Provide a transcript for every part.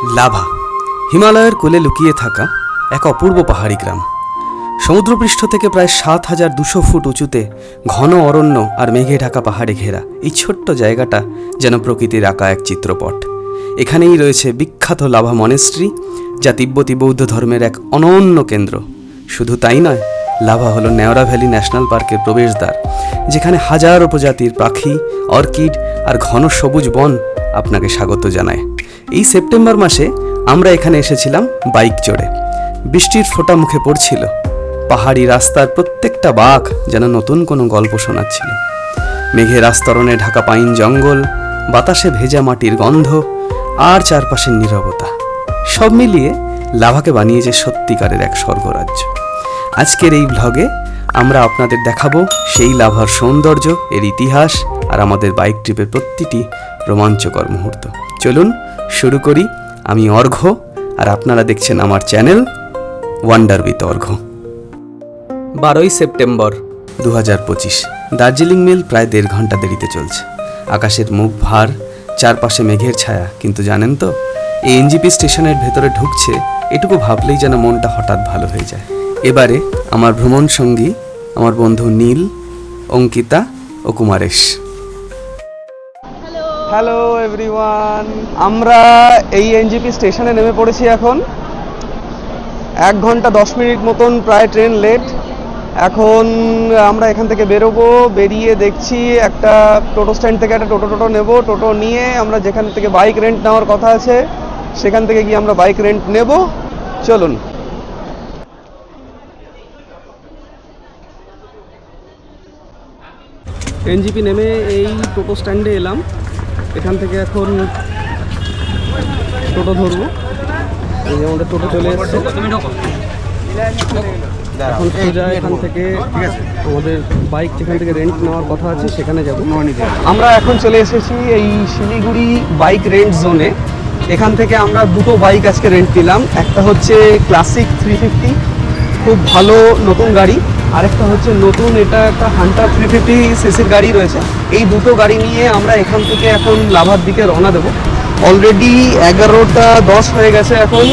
Lava, হিমালয়ের কোলে লুকিয়ে থাকা এক অপূর্ব পাহাড়ি গ্রাম। সমুদ্রপৃষ্ঠ থেকে প্রায় সাত হাজার দুশো ফুট উঁচুতে ঘন অরণ্য আর মেঘে ঢাকা পাহাড়ে ঘেরা এই ছোট্ট জায়গাটা যেন প্রকৃতির আঁকা এক চিত্রপট। এখানেই রয়েছে বিখ্যাত লাভা মনেস্ট্রি, যা তিব্বতী বৌদ্ধ ধর্মের এক অনন্য কেন্দ্র। শুধু তাই নয়, লাভা হলো নেওড়া ভ্যালি ন্যাশনাল পার্কের প্রবেশদ্বার, যেখানে হাজারো প্রজাতির পাখি, অর্কিড আর ঘন সবুজ বন আপনাকে স্বাগত জানায়। এই সেপ্টেম্বর মাসে আমরা এখানে এসেছিলাম বাইক চড়ে। বৃষ্টির ফোঁটা মুখে পড়ছিল। পাহাড়ি রাস্তার প্রত্যেকটা বাঘ যেন নতুন কোনো গল্প শোনাচ্ছিল। মেঘের আস্তরণে ঢাকা পাইন জঙ্গল, বাতাসে ভেজা মাটির গন্ধ আর চারপাশের নীরবতা। সব মিলিয়ে লাভাকে বানিয়েছে সত্যিকারের এক স্বর্গরাজ্য। আজকের এই ভ্লগে আমরা আপনাদের দেখাবো সেই লাভার সৌন্দর্য, এর ইতিহাস আর আমাদের বাইক ট্রিপের প্রতিটি রোমাঞ্চকর মুহূর্ত। চলুন শুরু করি। আমি অর্ঘ্য আর আপনারা দেখছেন আমার চ্যানেল ওয়ান্ডার উইথ অর্ঘ্য বারোই সেপ্টেম্বর দু হাজার পঁচিশ দার্জিলিং মেল প্রায় দেড় ঘণ্টা দেরিতে চলছে। আকাশের মুখ ভার চারপাশে মেঘের ছায়া কিন্তু জানেন তো এই এনজিপি স্টেশনের ভেতরে ঢুকছে এটুকু ভাবলেই যেন মনটা হঠাৎ ভালো হয়ে যায়। এবারে আমার ভ্রমণ সঙ্গী আমার বন্ধু নীল অঙ্কিতা ও কুমারেশ। হ্যালো এভরিওয়ান আমরা এই এনজিপি স্টেশনে নেমে পড়েছি এখন। এক ঘণ্টা দশ মিনিট মতন প্রায় ট্রেন লেট। এখন আমরা এখান থেকে বেরোবো, বেরিয়ে দেখছি একটা টোটো স্ট্যান্ড থেকে একটা টোটো টোটো নেব, টোটো নিয়ে আমরা যেখান থেকে বাইক রেন্ট নেওয়ার কথা আছে, সেখান থেকে গিয়ে আমরা বাইক রেন্ট নেব। চলুন। এনজিপি নেমে এই টোটো স্ট্যান্ডে এলাম। এখান থেকে এখন টোটো ধরবো। এই যে আমাদের টোটো চলে এসেছে। এখন সোজা এখান থেকে আমাদের বাইক যেখান থেকে রেন্ট নেওয়ার কথা আছে, সেখানে যাব। আমরা এখন চলে এসেছি এই শিলিগুড়ি বাইক রেন্ট জোনে এখান থেকে আমরা দুটো বাইক আজকে রেন্ট নিলাম একটা হচ্ছে ক্লাসিক থ্রি ফিফটি খুব ভালো নতুন গাড়ি। আরেকটা হচ্ছে নতুন, এটা একটা হান্টার থ্রি ফিফটি সিসির গাড়ি রয়েছে। এই দুটো গাড়ি নিয়ে আমরা এখান থেকে এখন লাভার দিকে রওনা দেবো। অলরেডি এগারোটা দশ হয়ে গেছে এখন।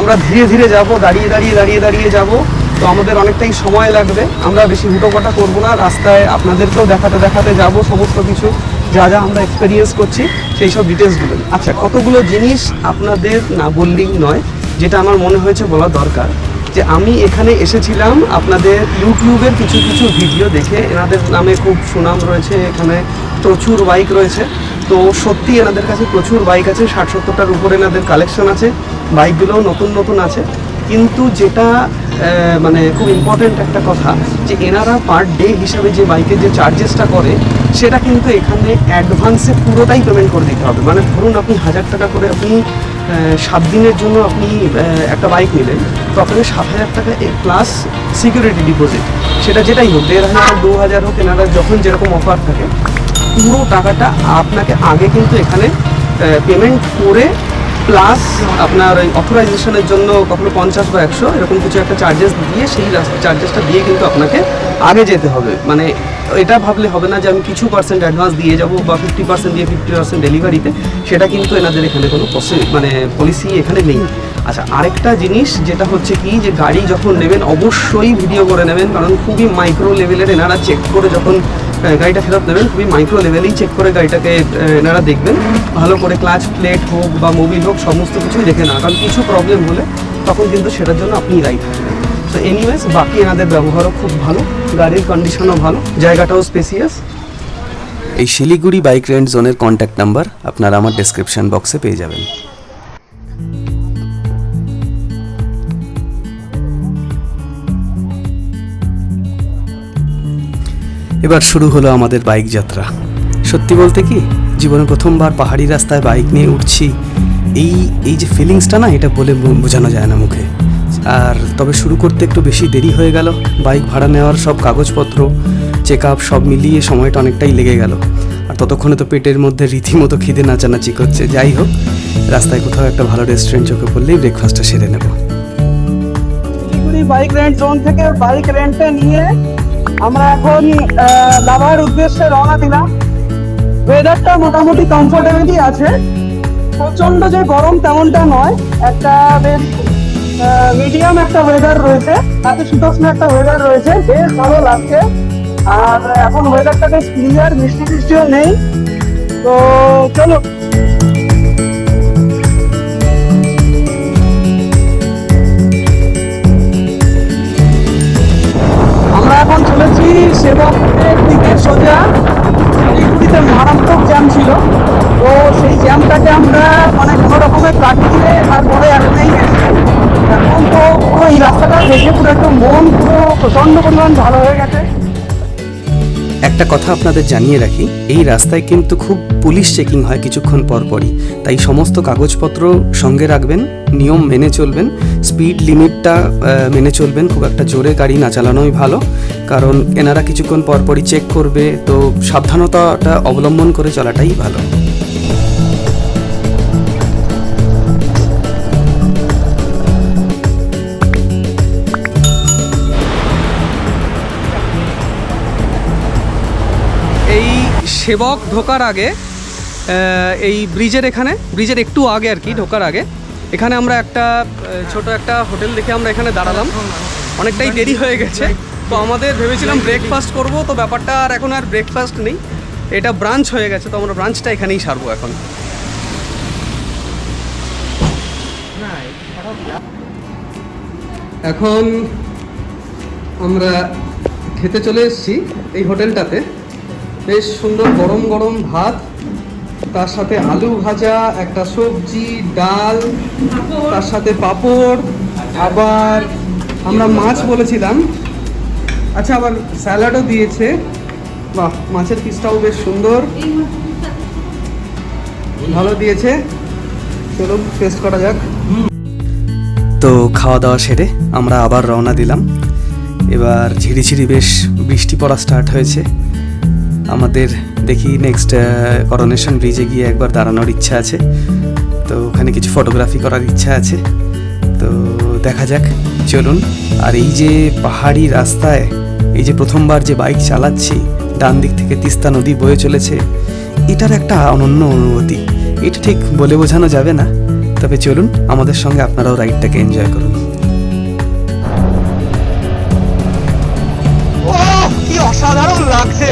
আমরা ধীরে ধীরে যাব, দাঁড়িয়ে দাঁড়িয়ে দাঁড়িয়ে দাঁড়িয়ে যাব। তো আমাদের অনেকটাই সময় লাগবে। আমরা বেশি হুটোপাটা করব না, রাস্তায় আপনাদেরকেও দেখাতে দেখাতে যাব সমস্ত কিছু, যা যা আমরা এক্সপেরিয়েন্স করছি, সেই সব ডিটেলসগুলো আচ্ছা কতগুলো জিনিস আপনাদের না বললেই নয়, যেটা আমার মনে হয়েছে বলা দরকার। যে আমি এখানে এসেছিলাম আপনাদের ইউটিউবের কিছু কিছু ভিডিও দেখে। এনাদের নামে খুব সুনাম রয়েছে, এখানে প্রচুর বাইক রয়েছে। তো সত্যি এনাদের কাছে প্রচুর বাইক আছে ষাট সত্তরটার উপরে এনাদের কালেকশন আছে বাইকগুলোও নতুন নতুন আছে। কিন্তু যেটা মানে খুব ইম্পর্ট্যান্ট একটা কথা, যে এনারা পার ডে হিসাবে যে বাইকের যে চার্জেসটা করে, সেটা কিন্তু এখানে অ্যাডভান্সে পুরোটাই পেমেন্ট করে দিতে হবে। মানে ধরুন আপনি হাজার টাকা করে আপনি সাত দিনের জন্য আপনি একটা বাইক নিলেন তো আপনাকে সাত হাজার টাকা প্লাস সিকিউরিটি ডিপোজিট সেটা যেটাই হোক, দেড় হাজার, দু হাজার হোক এনারা যখন যেরকম অফার থাকে, পুরো টাকাটা আপনাকে আগে কিন্তু এখানে পেমেন্ট করে প্লাস আপনার ওই অথরাইজেশনের জন্য কখনো পঞ্চাশ বা একশো, এরকম কিছু একটা চার্জেস দিয়ে, সেই চার্জেসটা দিয়ে কিন্তু আপনাকে আগে যেতে হবে। মানে এটা ভাবলে হবে না যে আমি কিছু পার্সেন্ট অ্যাডভান্স দিয়ে যাব বা ফিফটি পার্সেন্ট দিয়ে ফিফটি পার্সেন্ট ডেলিভারিতে সেটা কিন্তু এনাদের এখানে কোনো মানে পলিসি এখানে নেই। আচ্ছা আরেকটা জিনিস যেটা হচ্ছে কি যে গাড়ি যখন নেবেন, অবশ্যই ভিডিও করে নেবেন, কারণ খুবই মাইক্রো লেভেলের এনারা চেক করে যখন গাড়িটা ফেরত নেবেন, খুবই মাইক্রো লেভেলেই চেক করে গাড়িটাকে এনারা দেখবেন। ভালো করে ক্লাচ প্লেট হোক বা মোবিল হোক, সমস্ত কিছুই দেখে না কারণ কিছু প্রবলেম হলে তখন কিন্তু সেটার জন্য আপনি রাইট থাকবেন। তো এনিওয়েজ বাকি এনাদের ব্যবহারও খুব ভালো, গাড়ির কন্ডিশনও ভালো, জায়গাটাও স্পেসিয়াস এই শিলিগুড়ি বাইক রেন্ট জোনের কন্ট্যাক্ট নাম্বার আপনারা আমার ডেসক্রিপশন বক্সে পেয়ে যাবেন। এবার শুরু হলো আমাদের বাইক যাত্রা। সত্যি বলতে কি, জীবনে প্রথমবার পাহাড়ি রাস্তায় বাইক নিয়ে উঠছি, এই এই যে ফিলিংসটা না, এটা বলে বোঝানো যায় না মুখে। আর তবে শুরু করতে একটু বেশি দেরি হয়ে গেল। বাইক ভাড়া নেওয়ার সব কাগজপত্র চেক আপ সব মিলিয়ে সময়টা অনেকটাই লেগে গেল। আর ততক্ষণে তো পেটের মধ্যে রীতিমতো খিদে নাচানাচি করছে। যাই হোক, রাস্তায় কোথাও একটা ভালো রেস্টুরেন্ট চোখে পড়লেই ব্রেকফাস্টটা সেরে নেব। বাইক রেন্ট জোন থেকে বাইক রেন্টে নিয়ে আমরা এখন লাভার উদ্দেশ্যে রওনা দিলাম। ওয়েদারটা মোটামুটি কমফোর্টেবলই আছে। প্রচণ্ড যে গরম তেমনটা নয়। একটা বেশ মিডিয়াম একটা ওয়েদার রয়েছে এত শীতোষ্ণ একটা ওয়েদার রয়েছে, বেশ ভালো লাগছে। আর এখন ওয়েদারটা বেশ ক্লিয়ার বৃষ্টি বৃষ্টিও নেই। তো চলো। আমরা এখন চলেছি সেবকের দিকে সোজা। শিলিগুড়িতে মারাত্মক জ্যাম ছিল। তো সেই জ্যামটাকে আমরা মানে কোনো রকমের কাটিয়ে তারপরে একটা কথা আপনাদের জানিয়ে রাখি, এই রাস্তায় কিন্তু খুব পুলিশ চেকিং হয় কিছুক্ষণ পর পরই। তাই সমস্ত কাগজপত্র সঙ্গে রাখবেন, নিয়ম মেনে চলবেন স্পিড লিমিটটা মেনে চলবেন, খুব একটা জোরে গাড়ি না চালানোই ভালো। কারণ এনারা কিছুক্ষণ পর পরই চেক করবে, তো সাবধানতাটা অবলম্বন করে চলাটাই ভালো। সেবক ঢোকার আগে এই ব্রিজের এখানে, ব্রিজের একটু আগে আর কি, ঢোকার আগে। এখানে আমরা একটা ছোট একটা হোটেল দেখে আমরা এখানে দাঁড়ালাম। অনেকটাই দেরি হয়ে গেছে। তো আমাদের ভেবেছিলাম ব্রেকফাস্ট করব, তো ব্যাপারটা আর এখন আর ব্রেকফাস্ট নেই। এটা ব্রাঞ্চ হয়ে গেছে, তো আমরা ব্রাঞ্চটা এখানেই সারবো এখন। এখন আমরা খেতে চলে এসেছি এই হোটেলটাতে। বেশ সুন্দর গরম গরম ভাত, তার সাথে আলু ভাজা, একটা সবজি, ডাল, তার সাথে পাঁপড়, আবার আমরা মাছ বলেছিলাম। আচ্ছা আবার স্যালাডও দিয়েছে। বাহ, মাছের পিসটাও বেশ সুন্দর। ভালো দিয়েছে। চলুন টেস্ট করা যাক। তো খাওয়া দাওয়া সেরে আমরা আবার রওনা দিলাম। এবার ঝিরিঝিরি বেশ বৃষ্টি পড়া স্টার্ট হয়েছে। আমাদের দেখি নেক্সট করোনেশন ব্রিজে গিয়ে একবার দাঁড়ানোর ইচ্ছা আছে। তো ওখানে কিছু ফটোগ্রাফি করার ইচ্ছা আছে। তো দেখা যাক, চলুন। আর এই যে পাহাড়ি রাস্তায়, এই যে প্রথমবার যে বাইক চালাচ্ছি, ডান দিক থেকে তিস্তা নদী বয়ে চলেছে, এটার একটা অনন্য অনুভূতি। এটা ঠিক বলে বোঝানো যাবে না। তবে চলুন, আমাদের সঙ্গে আপনারাও রাইডটাকে এনজয় করুন। অসাধারণ লাগছে!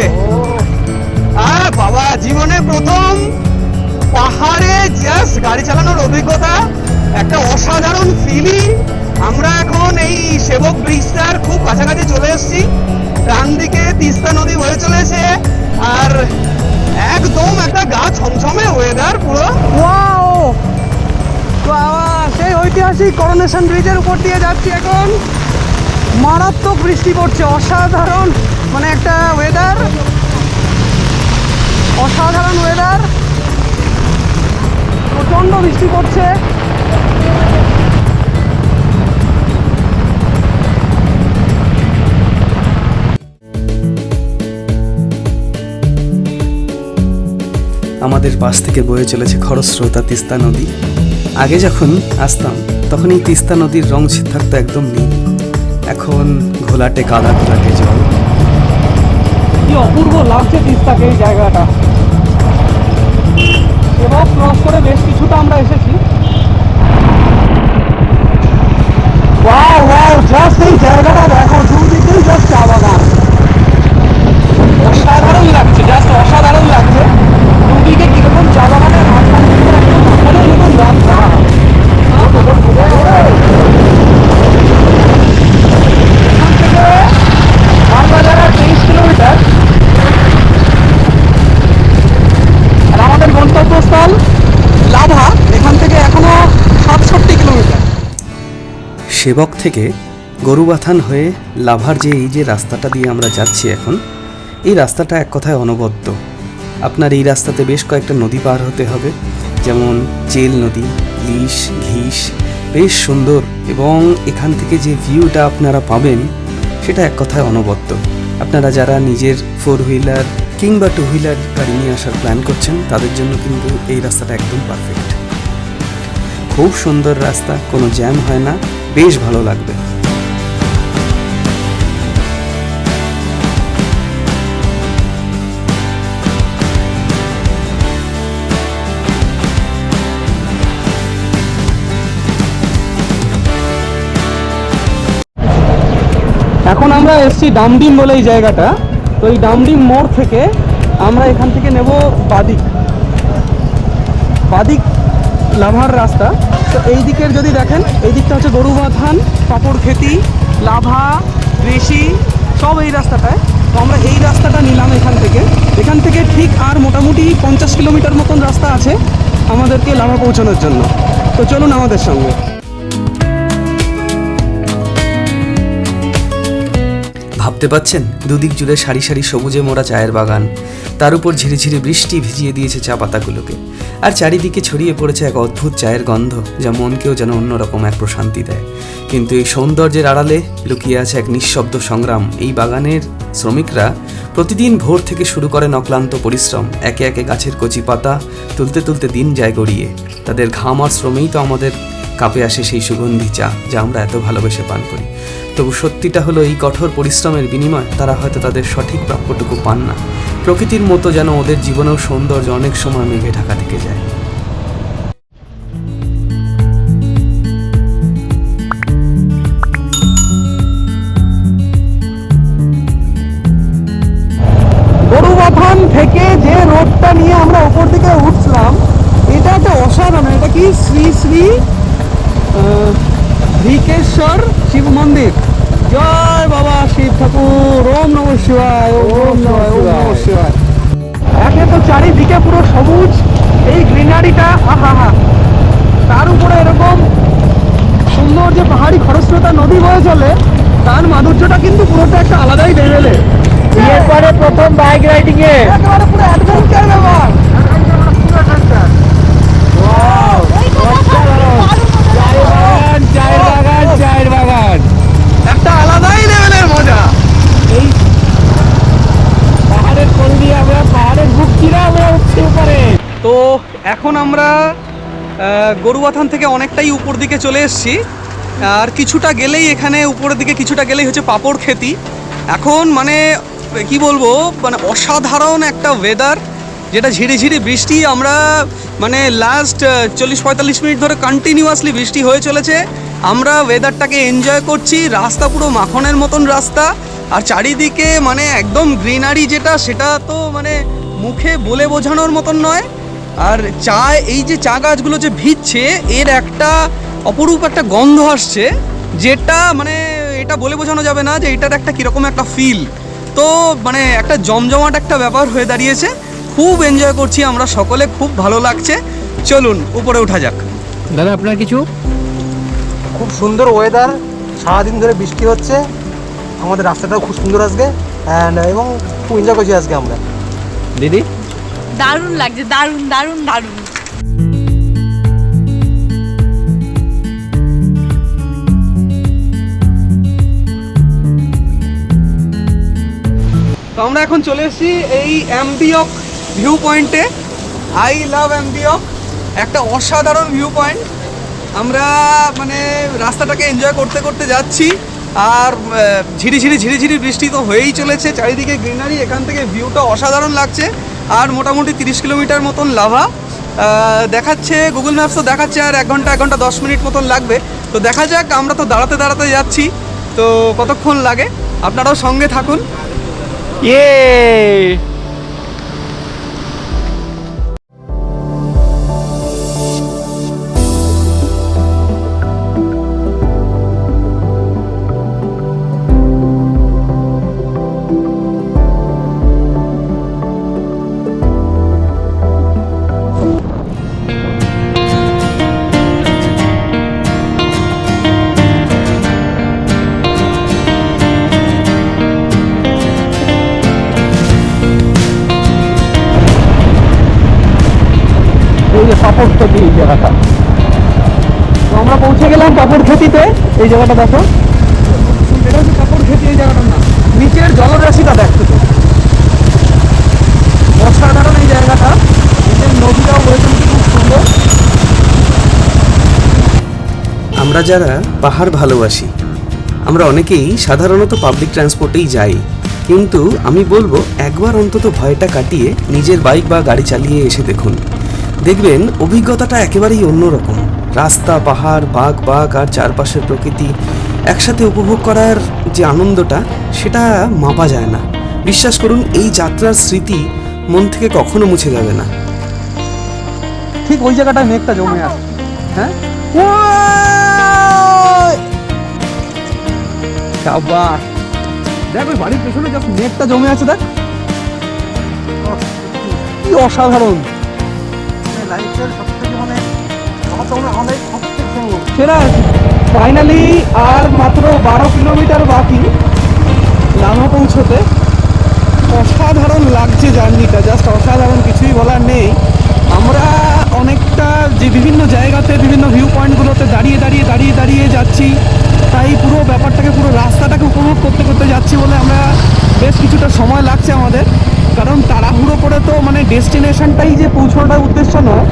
বাবা, জীবনে প্রথম পাহাড়ে জাস্ট গাড়ি চালানোর অভিজ্ঞতা, একটা অসাধারণ ফিলিং আমরা এখন এই সেবক ব্রিজটার খুব কাছাকাছি চলে এসেছি। ডান দিকে তিস্তা নদী বয়ে চলেছে, আর একদম একটা গা ছমছমে ওয়েদার পুরো। সেই ঐতিহাসিক করোনেশন ব্রিজের উপর দিয়ে যাচ্ছি এখন। মারাত্মক বৃষ্টি পড়ছে, অসাধারণ। মানে একটা ওয়েদার অসাধারণ ওয়েদার প্রচণ্ড বৃষ্টি পড়ছে। আমাদের পাশ থেকে বয়ে চলেছে খরস্রোতা তিস্তা নদী। আগে যখন আসতাম তখন এই তিস্তা নদীর রং থাকতো একদম নীল। এখন ঘোলাটে কাদা ঘোলাটে জল। কি অপূর্ব লাগছে তিস্তাকে এই জায়গাটা। এবার ক্রস করে বেশ কিছুটা আমরা এসেছি। ওয়াও ওয়াও জাস্ট জায়গাটা দেখো। সেবক থেকে গরুবাথান হয়ে লাভার যে এই যে রাস্তাটা দিয়ে আমরা যাচ্ছি এখন, এই রাস্তাটা এক কথায় অনবদ্য। আপনার এই রাস্তাতে বেশ কয়েকটা নদী পার হতে হবে, যেমন চেল নদী লিশ ঘিস, বেশ সুন্দর এবং এখান থেকে যে ভিউটা আপনারা পাবেন, সেটা এক কথায় অনবদ্য। আপনারা যারা নিজের ফোর হুইলার কিংবা টু হুইলার গাড়ি নিয়ে আসার প্ল্যান করছেন, তাদের জন্য কিন্তু এই রাস্তাটা একদম পারফেক্ট খুব সুন্দর রাস্তা, কোনো জ্যাম হয় না। বেশ ভালো লাগবে। এখন আমরা এসছি ডামডিম বলে এই জায়গাটা। তো এই ডামডিম মোড় থেকে আমরা এখান থেকে নেব বাদিক। বাদিক লাভার রাস্তা। তো এই দিকের যদি দেখেন, এই দিকটা হচ্ছে গরু বাঁধান পাপড় খেতি, লাভা রেশি সব এই রাস্তাটায়। তো আমরা এই রাস্তাটা নিলাম এখান থেকে। এখান থেকে ঠিক আর মোটামুটি পঞ্চাশ কিলোমিটার মতন রাস্তা আছে আমাদেরকে লাভা পৌঁছানোর জন্য। তো চলুন আমাদের সঙ্গে। ভাবতে পাচ্ছেন? দুদিক জুড়ে সারি সারি সবুজে মোড়া চায়ের বাগান। তার উপর ঝিরিঝিরি বৃষ্টি ভিজিয়ে দিয়েছে চা পাতাগুলোকে। আর চারিদিকে ছড়িয়ে পড়েছে এক অদ্ভুত চায়ের গন্ধ, যা মনকেও যেন অন্যরকম এক প্রশান্তি দেয়। কিন্তু এই সৌন্দর্যের আড়ালে লুকিয়ে আছে এক নিঃশব্দ সংগ্রাম। এই বাগানের শ্রমিকরা প্রতিদিন ভোর থেকে শুরু করে অক্লান্ত পরিশ্রম, একে একে গাছের কচি পাতা তুলতে তুলতে দিন যায় গড়িয়ে। তাদের ঘাম আর শ্রমেই তো আমাদের কাপে আসে সেই সুগন্ধি চা, যা আমরা এত ভালোবেসে পান করি। তবু সত্যিটা হলো এই কঠোর পরিশ্রমের বিনিময় তারা হয়তো তাদের সঠিক প্রাপ্যটুকু পান না। প্রকৃতির মতো যেন ওদের জীবনেও সৌন্দর্য অনেক সময় মেঘে ঢাকা থেকে যায়। চারিদিকে পুরো সবুজ এই গ্রিনারিটা আহা হা তার উপরে এরকম সুন্দর যে পাহাড়ি খরস্রোতা নদী বয়ে চলে তার মাধুর্যটা কিন্তু পুরোটা একটা আলাদাই লেভেলের বিয়ের পরে প্রথম বাইক রাইডিং এ। একেবারে পুরো অ্যাডভেঞ্চার ব্যাপার। বাগান চায়ের বাগান চায়ের বাগান একটা আলাদাই লেভেলের মজা এই পাহাড়ের কোল দিয়ে আমরা পাহাড়ের বুক চিরা আমরা উঠছি উপরে তো এখন আমরা গরুয়াথান থেকে অনেকটাই উপর দিকে চলে এসেছি। আর কিছুটা গেলেই এখানে উপরের দিকে কিছুটা গেলেই হচ্ছে পাপড় খেতি। এখন মানে কি বলব মানে অসাধারণ একটা ওয়েদার যেটা ঝিরিঝিরি বৃষ্টি, আমরা মানে লাস্ট চল্লিশ পঁয়তাল্লিশ মিনিট ধরে কন্টিনিউয়াসলি বৃষ্টি হয়ে চলেছে। আমরা ওয়েদারটাকে এনজয় করছি, রাস্তা পুরো মাখনের মতন রাস্তা। আর চারিদিকে মানে একদম গ্রিনারি যেটা, সেটা তো মানে মুখে বলে বোঝানোর মতন নয়। আর চা এই যে চা গাছগুলো যে ভিজছে এর একটা অপরূপ একটা গন্ধ আসছে যেটা মানে এটা বলে বোঝানো যাবে না যে এটার একটা কীরকম একটা ফিল তো মানে একটা জমজমাট একটা ব্যাপার হয়ে দাঁড়িয়েছে। খুব এনজয় করছি আমরা সকলে খুব ভালো লাগছে। চলুন উপরে ওঠা যাক। দাদা আপনার কিছু? খুব সুন্দর ওয়েদার সারাদিন ধরে বৃষ্টি হচ্ছে। আমাদের রাস্তাটাও খুব সুন্দর আজকে অ্যান্ড এবং খুব এনজয় করছি আজকে আমরা। দিদি? দারুণ লাগছে দারুণ দারুণ দারুণ। তো আমরা এখন চলে এসেছি এই অ্যাম্বিয়ক ভিউ পয়েন্টে আই লাভ অ্যাম্বিয়ক। একটা অসাধারণ ভিউ পয়েন্ট আমরা মানে রাস্তাটাকে এনজয় করতে করতে যাচ্ছি। আর ঝিরি ঝিরিঝিরি ঝিরিঝিরি বৃষ্টি তো হয়েই চলেছে। চারিদিকে গ্রিনারি, এখান থেকে ভিউটা অসাধারণ লাগছে। আর মোটামুটি তিরিশ কিলোমিটার মতন লাভা। দেখাচ্ছে, গুগল ম্যাপস তো দেখাচ্ছে, আর এক ঘণ্টা এক ঘণ্টা, দশ মিনিট মতন লাগবে। তো দেখা যাক, আমরা তো দাঁড়াতে দাঁড়াতে যাচ্ছি। তো কতক্ষণ লাগে? আপনারাও সঙ্গে থাকুন। ইয়ে! যে পাপড় খেতি এই জায়গাটা। তো আমরা পৌঁছে গেলাম পাপড় খেতিতে। এই জায়গাটা দেখো। এটা হচ্ছে পাপড় খেতি, এই জায়গাটার নাম। নিচের জলরাশিটা দেখতে তো। অসাধারণ এই জায়গাটা। নিচের নদীটাও বলেছেন খুব সুন্দর। আমরা যারা পাহাড় ভালোবাসি, আমরা অনেকেই সাধারণত পাবলিক ট্রান্সপোর্টেই যাই। কিন্তু আমি বলব, একবার অন্তত ভয়টা কাটিয়ে নিজের বাইক বা গাড়ি চালিয়ে এসে দেখুন। দেখবেন, অভিজ্ঞতাটা একেবারেই অন্যরকম। রাস্তা, পাহাড়, বাঘ বাঘ আর চারপাশের প্রকৃতি একসাথে উপভোগ করার যে আনন্দটা, সেটা মাপা যায় না। বিশ্বাস করুন, এই যাত্রার স্মৃতি মন থেকে কখনো মুছে যাবে না। ঠিক ওই জায়গাটায় মেঘটা জমে আছে। হ্যাঁ? সাবাস! দেখ, ওই বাড়ির পেছনে জাস্ট মেঘটা জমে আছে, দেখ। কি অসাধারণ! লাইফের সব মানে ফাইনালি আর মাত্র বারো কিলোমিটার বাকি। লামা পৌঁছতে অসাধারণ লাগছে জার্নিটা জাস্ট অসাধারণ, কিছুই বলার নেই। আমরা অনেকটা যে বিভিন্ন জায়গাতে, বিভিন্ন ভিউ পয়েন্টগুলোতে দাঁড়িয়ে দাঁড়িয়ে দাঁড়িয়ে দাঁড়িয়ে যাচ্ছি, তাই পুরো ব্যাপারটাকে, পুরো রাস্তাটাকে উপভোগ করতে করতে যাচ্ছি বলে আমরা বেশ কিছুটা সময় লাগছে আমাদের। কারণ তাড়াহুড়ো করে তো মানে ডেস্টিনেশনটাই যে পৌঁছানোটার উদ্দেশ্য নয়,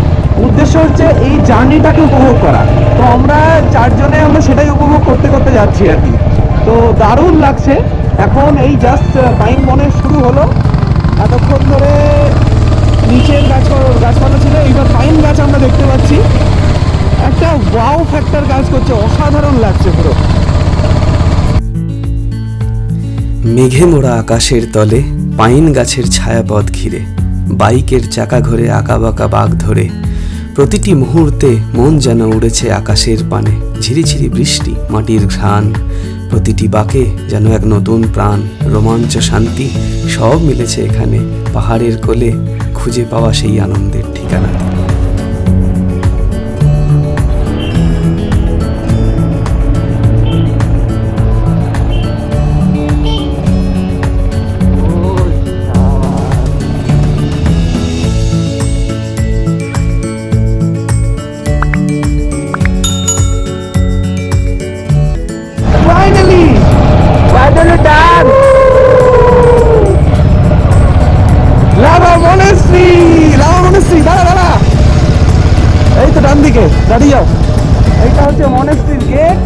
উদ্দেশ্য হচ্ছে এই জার্নিটাকে উপভোগ করা। তো আমরা চারজনে আমরা সেটাই উপভোগ করতে করতে যাচ্ছি আর কি। তো দারুণ লাগছে। এখন এই জাস্ট টাইম মনে শুরু হলো। এতক্ষণ ধরে নিচের গাছ গাছপালা ছিল, এইবার পাইন গাছ আমরা দেখতে পাচ্ছি। একটা ওয়াও ফ্যাক্টর কাজ করছে, অসাধারণ লাগছে পুরো। মেঘে মোড়া আকাশের তলে পাইন গাছের ছায়াপথ ঘিরে, বাইকের চাকা ঘরে আঁকাবাঁকা বাঘ ধরে, প্রতিটি মুহূর্তে মন যেন উড়েছে আকাশের পানে ঝিরিঝিরি বৃষ্টি, মাটির ঘ্রাণ, প্রতিটি বাঁকে যেন এক নতুন প্রাণ, রোমাঞ্চ, শান্তি, সব মিলেছে এখানে, পাহাড়ের কোলে খুঁজে পাওয়া সেই আনন্দের ঠিকানাতে হচ্ছে মনেশ্রীর গেট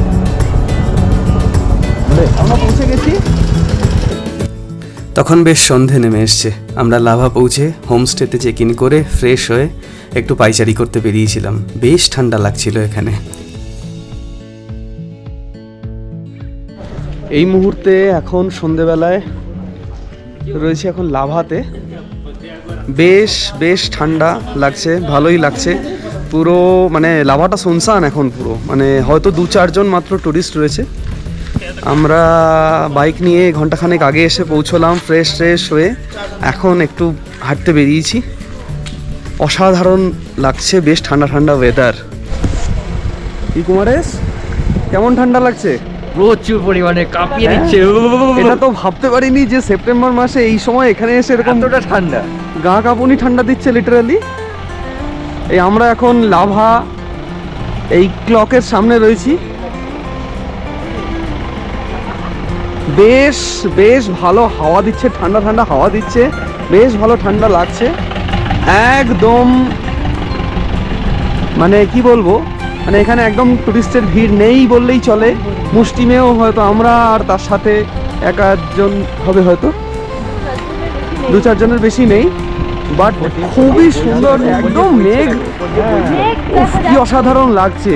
আমরা পৌঁছে গেছি। তখন বেশ সন্ধে নেমে এসছে। আমরা লাভা পৌঁছে হোমস্টেতে চেক ইন করে ফ্রেশ হয়ে একটু পাইচারি করতে বেরিয়েছিলাম। বেশ ঠান্ডা লাগছিল এখানে। এই মুহূর্তে এখন সন্ধেবেলায় রয়েছে এখন লাভাতে। বেশ বেশ ঠান্ডা লাগছে ভালোই লাগছে। পুরো মানে লাভাটা শুনশান এখন পুরো। মানে হয়তো দু চারজন মাত্র টুরিস্ট রয়েছে। আমরা বাইক নিয়ে ঘন্টাখানেক আগে এসে পৌঁছলাম ফ্রেশ ফ্রেশ হয়ে। এখন একটু হাঁটতে বেরিয়েছি। অসাধারণ লাগছে বেশ ঠান্ডা ঠান্ডা ওয়েদার কি কুমারেশ কেমন ঠান্ডা লাগছে? প্রচুর পরিমাণে কাঁপিয়ে হ্যাঁ? দিচ্ছে। এটা তো ভাবতে পারিনি যে সেপ্টেম্বর মাসে এই সময় এখানে এসে এরকম ঠান্ডা। গা কাঁপুনি ঠান্ডা দিচ্ছে লিটারালি এই আমরা এখন লাভা এই ক্লকের সামনে রয়েছি। বেশ বেশ ভালো হাওয়া দিচ্ছে, ঠান্ডা ঠান্ডা হাওয়া দিচ্ছে, বেশ ভালো ঠান্ডা লাগছে। একদম মানে কি বলব মানে এখানে একদম টুরিস্টের ভিড় নেই বললেই চলে। মুষ্টিমেয় হয়তো আমরা আর তার সাথে এক আধজন হবে হয়তো। দু চারজনের বেশি নেই। বাট খুবই সুন্দর একদম মেঘ। উফ, কি অসাধারণ লাগছে।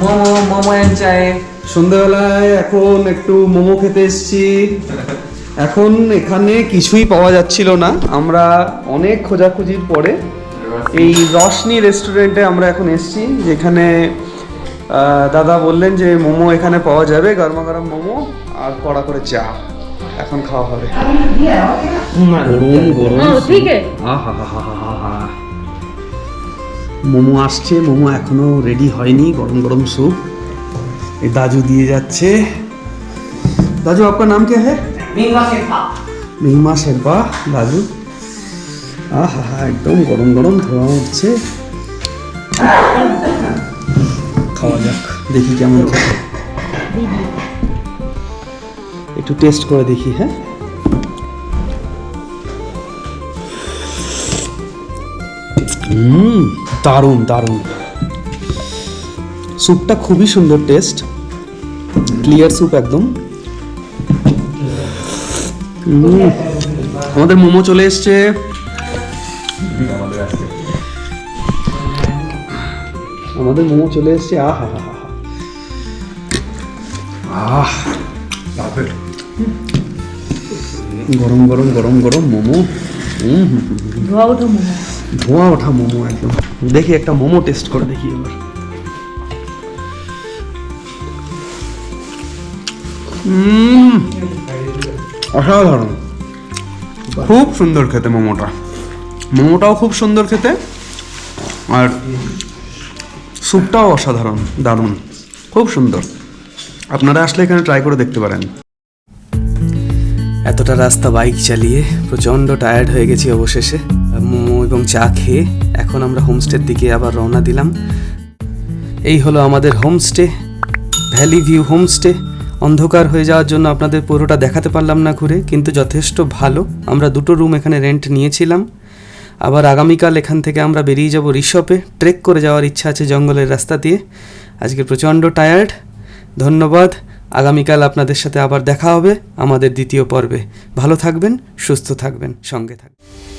মোমো মোমো এন্ড সন্ধ্যাবেলায় এখন একটু মোমো খেতে এসেছি। এখন এখানে কিছুই পাওয়া যাচ্ছিল না। আমরা অনেক খোঁজাখুঁজির পরে এই রশনি রেস্টুরেন্টে আমরা এখন এসেছি যেখানে আহ, দাদা বললেন যে মোমো এখানে পাওয়া যাবে গরমা গরম মোমো আর কড়া করে চা এখন খাওয়া হবে গরম গরম ঠিক আছে আহা মোমো আসছে মোমো এখনো রেডি হয়নি গরম গরম স্যুপ এই দাজু দিয়ে যাচ্ছে दाजू आपका नाम क्या है মিহিমা শেরপা দাজু আহা একদম গরম গরম ধোয়া হচ্ছে খাওয়া যাক। দেখি কেমন খেতে একটু টেস্ট করে দেখি হ্যাঁ? হুম দারুণ দারুণ। স্যুপটা খুবই সুন্দর টেস্ট। ক্লিয়ার স্যুপ একদম। আমাদের মোমো চলে এসছে। আমাদের মোমো চলে এসছে আহ হা হা আহ গরম গরম গরম গরম মোমো। হুম হুম হুম। ধোঁয়া ওঠা মোমো। একদম। দেখি একটা মোমো টেস্ট করে দেখি এবার। অসাধারণ। খুব সুন্দর খেতে মোমোটা। মোমোটাও খুব সুন্দর খেতে, আর স্যুপটাও অসাধারণ, দারুণ, খুব সুন্দর। আপনারা আসলে এখানে ট্রাই করে দেখতে পারেন। এতটা রাস্তা বাইক চালিয়ে প্রচণ্ড টায়ার্ড হয়ে গেছি অবশেষে। মোমো এবং চা খেয়ে এখন আমরা হোমস্টের দিকে আবার রওনা দিলাম। এই হলো আমাদের হোমস্টে ভ্যালি ভিউ হোমস্টে অন্ধকার হয়ে যাওয়ার জন্য আপনাদের পুরোটা দেখাতে পারলাম না ঘুরে, কিন্তু যথেষ্ট ভালো। আমরা দুটো রুম এখানে রেন্ট নিয়েছিলাম। আবার আগামীকাল এখান থেকে আমরা বেরিয়ে যাব ঋষপে ট্রেক করে যাওয়ার ইচ্ছা আছে জঙ্গলের রাস্তা দিয়ে। আজকে প্রচণ্ড টায়ার্ড ধন্যবাদ। আগামীকাল আপনাদের সাথে আবার দেখা হবে আমাদের দ্বিতীয় পর্বে। ভালো থাকবেন, সুস্থ থাকবেন, সঙ্গে থাকবেন।